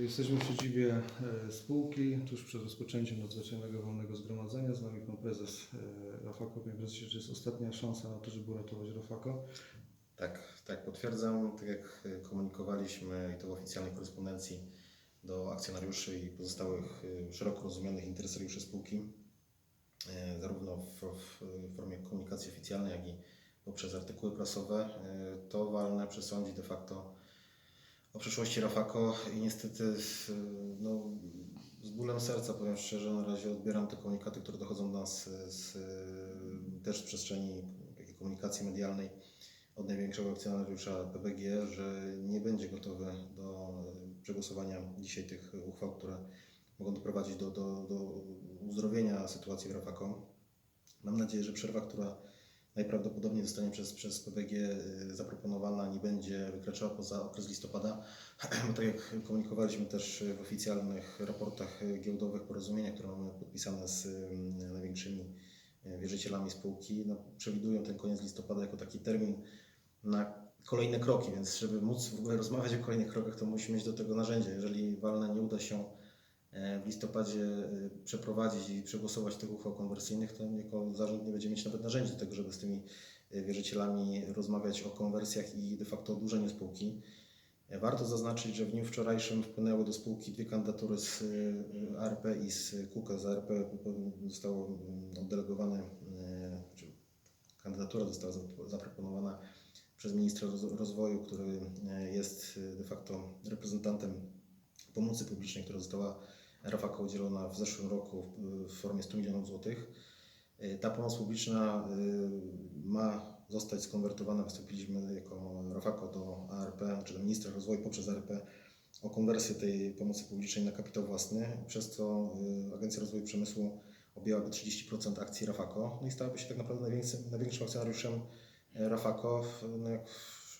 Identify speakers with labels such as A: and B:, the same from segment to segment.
A: Jesteśmy w siedzibie e, spółki, tuż przed rozpoczęciem nadzwyczajnego wolnego zgromadzenia. Z nami pan prezes e, Rafako. Panie prezesie, czy jest ostatnia szansa na to, żeby uratować Rafako?
B: Tak, tak, potwierdzam. Tak jak y, komunikowaliśmy i to w oficjalnej korespondencji do akcjonariuszy i pozostałych szeroko rozumianych interesariuszy spółki, zarówno w, w, formie komunikacji oficjalnej, jak i poprzez artykuły prasowe, to walne przesądzi de facto o przyszłości Rafako i niestety no, z bólem serca powiem szczerze, na razie odbieram te komunikaty, które dochodzą do nas z, też z przestrzeni komunikacji medialnej od największego akcjonariusza PBG, że nie będzie gotowy do przegłosowania dzisiaj tych uchwał, które mogą doprowadzić do, do, do uzdrowienia sytuacji w Rafako. Mam nadzieję, że przerwa, która najprawdopodobniej zostanie przez, przez PBG y, zaproponowana, nie będzie wykraczała poza okres listopada, bo tak jak komunikowaliśmy też w oficjalnych raportach giełdowych porozumienia, które mamy podpisane z y, największymi y, wierzycielami spółki, no, przewidują ten koniec listopada jako taki termin na kolejne kroki, więc żeby móc w ogóle rozmawiać o kolejnych krokach, to musimy mieć do tego narzędzie. Jeżeli walne nie uda się w listopadzie e, przeprowadzić i przegłosować tych uchwał konwersyjnych, to jako zarząd nie będzie mieć nawet narzędzi do tego, żeby z tymi e, wierzycielami rozmawiać o konwersjach i de facto oddłużeniu spółki. E, Warto zaznaczyć, że w dniu wczorajszym wpłynęły do spółki dwie kandydatury z e, ARP i z KUKE. Z ARP zostało mm, oddelegowane, e, czy kandydatura została zap- zaproponowana przez ministra roz- rozwoju, który e, jest e, de facto reprezentantem pomocy publicznej, która została Rafako udzielona w zeszłym roku w- formie 100 milionów złotych. E, Ta pomoc publiczna e, ma zostać skonwertowana. Wystąpiliśmy jako Rafako do ARP, czy do ministra rozwoju poprzez ARP o konwersję tej pomocy publicznej na kapitał własny, przez co e, Agencja Rozwoju Przemysłu objęłaby 30% akcji Rafako no i stałaby się tak naprawdę największym, największym akcjonariuszem Rafako. No jak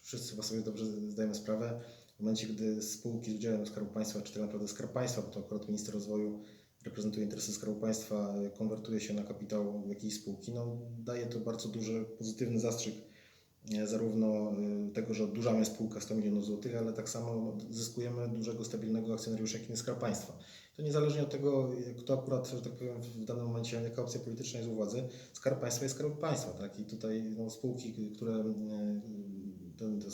B: wszyscy sobie dobrze zdajemy sprawę, momencie, gdy spółki z udziałem Skarbu Państwa, czy tak naprawdę Skarb Państwa, bo to akurat minister rozwoju reprezentuje interesy Skarbu Państwa, konwertuje się na kapitał jakiejś spółki, no daje to bardzo duży pozytywny zastrzyk e, zarówno e, tego, że oddłużamy spółkę 100 milionów złotych, ale tak samo zyskujemy dużego, stabilnego akcjonariusza, jakim jest Skarb Państwa. To niezależnie od tego, kto akurat, że tak powiem, w danym momencie, jaka opcja polityczna jest u władzy, Skarb Państwa jest Skarb Państwa, tak? I tutaj no, spółki, które, e, ten,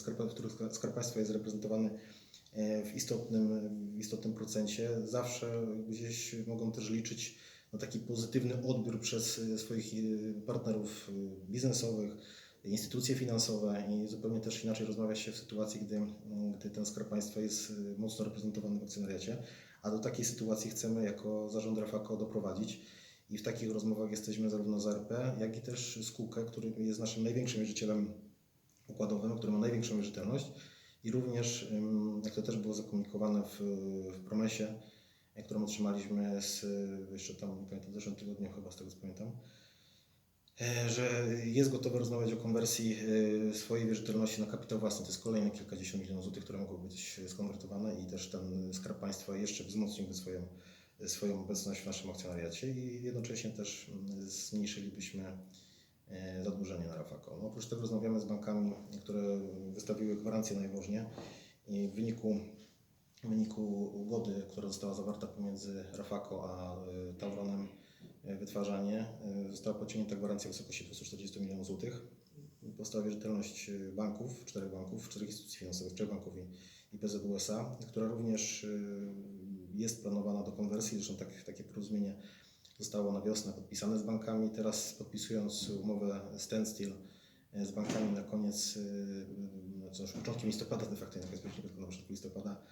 B: Skarb Państwa jest reprezentowany e, w istotnym, w istotnym procencie, zawsze gdzieś mogą też liczyć na taki pozytywny odbiór przez e, swoich e, partnerów e, biznesowych, instytucje finansowe i zupełnie też inaczej rozmawia się w sytuacji, gdy, m, gdy ten Skarb Państwa jest mocno reprezentowany w akcjonariacie, a do takiej sytuacji chcemy jako zarząd Rafako doprowadzić. I w takich rozmowach jesteśmy zarówno z RP, jak i też z KUKE, który jest naszym największym wierzycielem układowym, który ma największą wierzytelność. I również, jak to też było zakomunikowane w, w promesie, e, którą otrzymaliśmy z, jeszcze tam, nie pamiętam, w zeszłym tygodniu chyba, z tego co pamiętam, e, że jest gotowy rozmawiać o konwersji e, swojej wierzytelności na kapitał własny. To jest kolejne kilkadziesiąt milionów złotych, które mogą być skonwertowane i też ten Skarb Państwa jeszcze wzmocniłby swoją, swoją obecność w naszym akcjonariacie i jednocześnie też mm, zmniejszylibyśmy zadłużenie na Rafako. Oprócz tego rozmawiamy z bankami, które wystawiły gwarancję na Jaworznie i w wyniku, w wyniku ugody, która została zawarta pomiędzy Rafako a e, Tauronem e, Wytwarzanie, e, została pociągnięta gwarancja w wysokości 240 milionów złotych. Powstała wierzytelność e, banków, czterech banków, czterech instytucji finansowych, trzech banków i, i która również e, jest planowana do konwersji. Zresztą tak, takie porozumienie zostało na wiosnę podpisane z bankami. Teraz podpisując umowę standstill e, z bankami na koniec, e, co już początkiem listopada, de facto tak jest na początku listopada,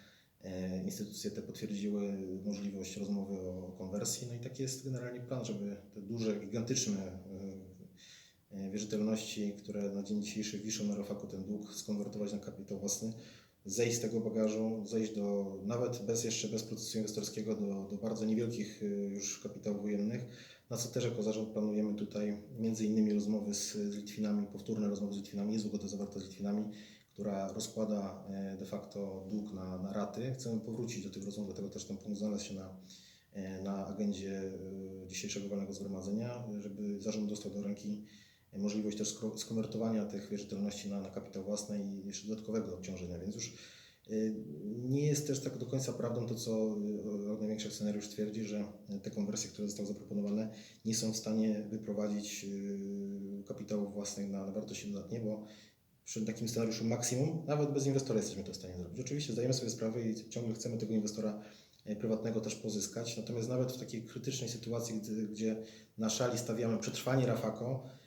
B: e, instytucje te potwierdziły możliwość rozmowy o konwersji. No i taki jest generalnie plan, żeby te duże, gigantyczne wierzytelności, które na dzień dzisiejszy wiszą na Rafaku ten dług, skonwertować na kapitał własny, zejść z tego bagażu, zejść do, nawet bez jeszcze bez procesu inwestorskiego, do, do bardzo niewielkich y, już kapitałów wojennych, na co też jako zarząd planujemy tutaj między innymi rozmowy z, z Litwinami, powtórne rozmowy z Litwinami, jest ugoda zawarta z Litwinami, która rozkłada e, de facto dług na, na raty. Chcemy powrócić do tych rozmów, dlatego też ten punkt znalazł się na, e, na agendzie dzisiejszego walnego zgromadzenia, żeby zarząd dostał do ręki możliwość też skonwertowania tych wierzytelności na, na kapitał własny i jeszcze dodatkowego obciążenia, więc już Y, Nie jest też tak do końca prawdą to, co y, największy akcjonariusz twierdzi, że te konwersje, które zostały zaproponowane, nie są w stanie wyprowadzić kapitałów własnych na, wartości dodatnie, bo przy takim scenariuszu maksimum, nawet bez inwestora jesteśmy to w stanie zrobić. Oczywiście zdajemy sobie sprawę i ciągle chcemy tego inwestora e, prywatnego też pozyskać, natomiast nawet w takiej krytycznej sytuacji, gdzie na szali stawiamy przetrwanie Rafako e,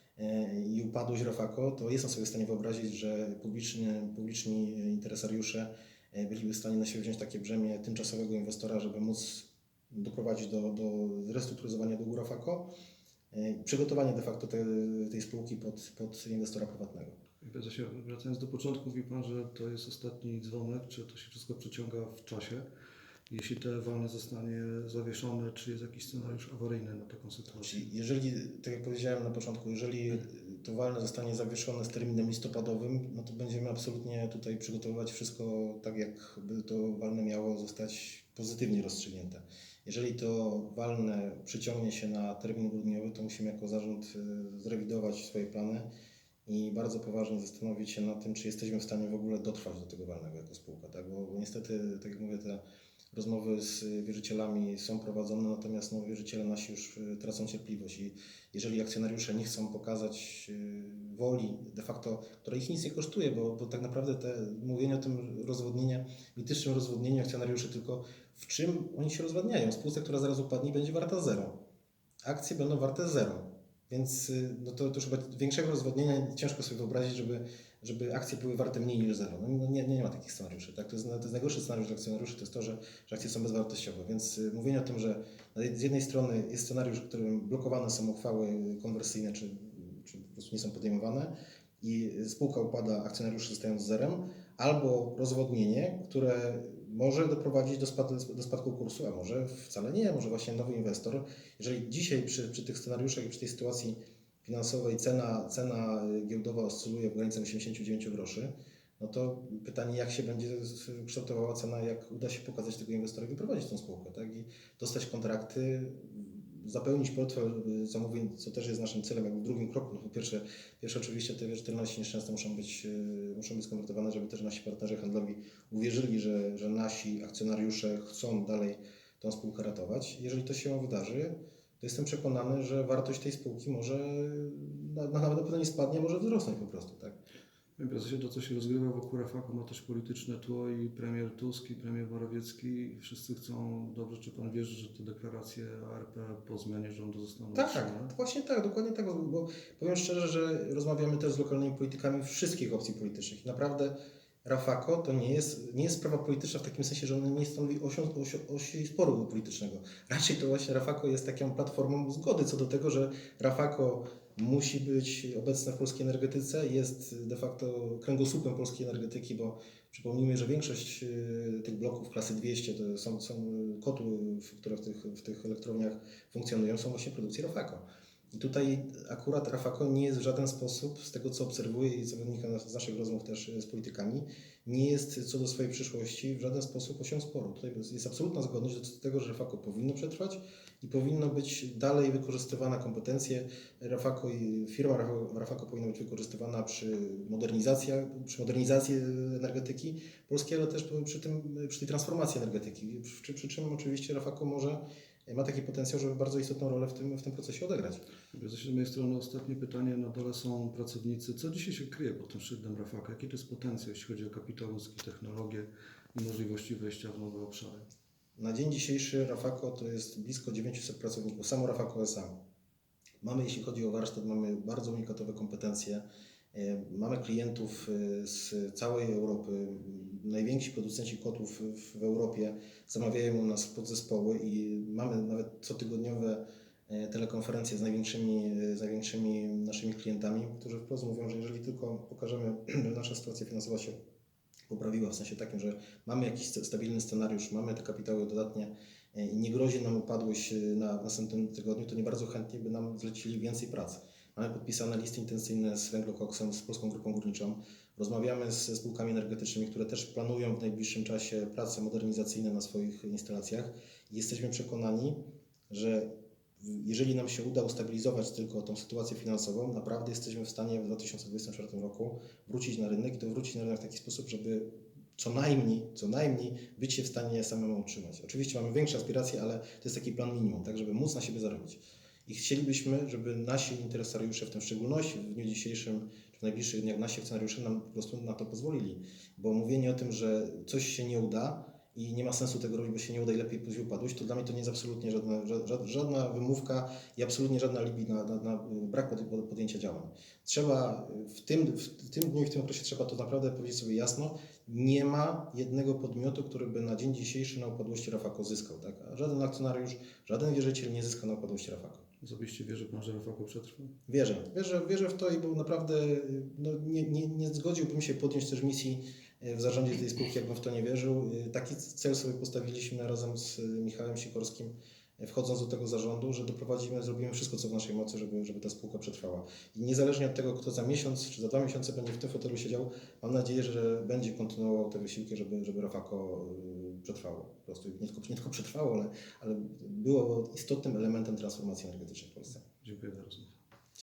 B: i upadłość Rafako, to jestem sobie w stanie wyobrazić, że publiczni, publiczni interesariusze e, byliby w stanie na siebie wziąć takie brzemię tymczasowego inwestora, żeby móc doprowadzić do, do restrukturyzowania długu Rafako, e, przygotowanie de facto te, tej spółki pod, pod inwestora prywatnego.
A: Wracając do początku, mówi Pan, że to jest ostatni dzwonek, czy to się wszystko przeciąga w czasie? Jeśli te walne zostanie zawieszone, czy jest jakiś scenariusz awaryjny na taką sytuację?
B: Jeżeli, tak jak powiedziałem na początku, jeżeli to walne zostanie zawieszone z terminem listopadowym, no to będziemy absolutnie tutaj przygotowywać wszystko tak, jakby to walne miało zostać pozytywnie rozstrzygnięte. Jeżeli to walne przyciągnie się na termin grudniowy, to musimy jako zarząd y, zrewidować swoje plany i bardzo poważnie zastanowić się nad tym, czy jesteśmy w stanie w ogóle dotrwać do tego walnego jako spółka, tak? Bo, bo niestety, tak jak mówię, te rozmowy z wierzycielami są prowadzone, natomiast no, wierzyciele nasi już y, tracą cierpliwość i jeżeli akcjonariusze nie chcą pokazać y, woli de facto, która ich nic nie kosztuje, bo, bo tak naprawdę te mówienie o tym rozwodnieniu, mitycznym rozwodnieniu akcjonariuszy, tylko w czym oni się rozwadniają? Spółce, która zaraz upadnie, będzie warta zero. Akcje będą warte zero. Więc y, no to, to już chyba większego rozwodnienia ciężko sobie wyobrazić, żeby, żeby akcje były warte mniej niż zero. No nie, nie ma takich scenariuszy. Tak? To, jest, to jest najgorszy scenariusz dla akcjonariuszy, to jest to, że, że akcje są bezwartościowe. Więc y, mówienie o tym, że z jednej strony jest scenariusz, w którym blokowane są uchwały konwersyjne, czy, czy po prostu nie są podejmowane i spółka upada, akcjonariusze zostają z zerem, albo rozwodnienie, które może doprowadzić do, spad, do spadku kursu, a może wcale nie, może właśnie nowy inwestor. Jeżeli dzisiaj przy, przy tych scenariuszach i przy tej sytuacji finansowej cena, cena giełdowa oscyluje w granicach 89 groszy, no to pytanie, jak się będzie kształtowała cena, jak uda się pokazać tego inwestora i wyprowadzić tą spółkę, tak? I dostać kontrakty, zapełnić portfel zamówień, co też jest naszym celem, jakby w drugim kroku. No po pierwsze, pierwsze oczywiście te wierzytelności nieszczęsne muszą być, e, muszą być skonwertowane, żeby też nasi partnerzy handlowi uwierzyli, że, że nasi akcjonariusze chcą dalej tą spółkę ratować. Jeżeli to się wydarzy, to jestem przekonany, że wartość tej spółki może na, na nawet na pewno nie spadnie, może wzrosnąć po prostu, tak?
A: Panie prezesie, to co się rozgrywa wokół Rafako ma też polityczne tło i premier Tusk i premier Morawiecki wszyscy chcą, dobrze czy Pan wierzy, że te deklaracje ARP po zmianie rządu zostaną
B: Tak,
A: utrzymane?
B: właśnie tak, dokładnie tak, bo powiem szczerze, że rozmawiamy też z lokalnymi politykami wszystkich opcji politycznych. Naprawdę Rafako to nie jest, nie jest sprawa polityczna w takim sensie, że ona nie stanowi osi, osi, osi sporu politycznego. Raczej to właśnie Rafako jest taką platformą zgody co do tego, że Rafako musi być obecne w polskiej energetyce, jest de facto kręgosłupem polskiej energetyki, bo przypomnijmy, że większość y, tych bloków klasy 200 to są, są kotły, które w tych, w tych elektrowniach funkcjonują, są właśnie produkcji Rafako. I tutaj akurat Rafako nie jest w żaden sposób, z tego co obserwuję i co wynika z naszych rozmów też z politykami, nie jest co do swojej przyszłości w żaden sposób osią sporu. Tutaj jest, absolutna zgodność do tego, że Rafako powinno przetrwać i powinno być dalej wykorzystywana kompetencje Rafako i firma Rafako, powinna być wykorzystywana przy modernizacji, przy modernizacji energetyki polskiej, ale też przy, tym, przy tej transformacji energetyki. Przy, przy czym oczywiście Rafako może ma taki potencjał, żeby bardzo istotną rolę w tym, w tym procesie odegrać.
A: Z mojej strony ostatnie pytanie. Na dole są pracownicy. Co dzisiaj się kryje pod tym szyldem Rafaka? Jaki to jest potencjał, jeśli chodzi o kapitał ludzki, technologię i możliwości wejścia w nowe obszary?
B: Na dzień dzisiejszy Rafako to jest blisko 900 pracowników, samo Rafako SA. Mamy, jeśli chodzi o warsztat, mamy bardzo unikatowe kompetencje. E, Mamy klientów e, z całej Europy. Najwięksi producenci kotłów w- w Europie zamawiają u nas podzespoły i mamy nawet cotygodniowe e, telekonferencje z największymi, e, z największymi naszymi klientami, którzy wprost mówią, że jeżeli tylko pokażemy, że nasza sytuacja finansowa się poprawiła, w sensie takim, że mamy jakiś sta- stabilny scenariusz, mamy te kapitały dodatnie e, i nie grozi nam upadłość na następnym tygodniu, to nie bardzo chętnie by nam zlecili więcej pracy. Mamy podpisane listy intencyjne z Węglokoksem, z Polską Grupą Górniczą. Rozmawiamy ze spółkami energetycznymi, które też planują w najbliższym czasie prace modernizacyjne na swoich instalacjach. Jesteśmy przekonani, że jeżeli nam się uda ustabilizować tylko tą sytuację finansową, naprawdę jesteśmy w stanie w 2024 roku wrócić na rynek i to wrócić na rynek w taki sposób, żeby co najmniej, co najmniej być się w stanie samemu utrzymać. Oczywiście mamy większe aspiracje, ale to jest taki plan minimum, tak, żeby móc na siebie zarobić. I chcielibyśmy, żeby nasi interesariusze, w tym szczególności w dniu dzisiejszym, w najbliższych dniach nasi akcjonariusze nam po prostu na to pozwolili. Bo mówienie o tym, że coś się nie uda i nie ma sensu tego robić, bo się nie uda i lepiej później upadłość, to dla mnie to nie jest absolutnie żadna, ża- żadna wymówka i absolutnie żadna alibi na, na, na brak pod- pod- podjęcia działań. Trzeba w tym, w tym dniu i w tym okresie trzeba to naprawdę powiedzieć sobie jasno. Nie ma jednego podmiotu, który by na dzień dzisiejszy na upadłości Rafako zyskał. Tak? A żaden akcjonariusz, żaden wierzyciel nie zyska na upadłości Rafako.
A: Osobiście wierzę Pan, że Rafako przetrwa.
B: Wierzę, wierzę, wierzę w to i bo naprawdę no, nie, nie, nie zgodziłbym się podjąć też misji e, w zarządzie tej spółki, jakbym w to nie wierzył. E, Taki cel sobie postawiliśmy razem z e, Michałem Sikorskim, wchodząc do tego zarządu, że doprowadzimy, zrobimy wszystko, co w naszej mocy, żeby, żeby ta spółka przetrwała. I niezależnie od tego, kto za miesiąc czy za dwa miesiące będzie w tym fotelu siedział, mam nadzieję, że będzie kontynuował te wysiłki, żeby, żeby Rafako e, przetrwało. Po prostu nie tylko, nie tylko przetrwało, ale, ale było istotnym elementem transformacji energetycznej w Polsce.
A: Dziękuję za rozmowę.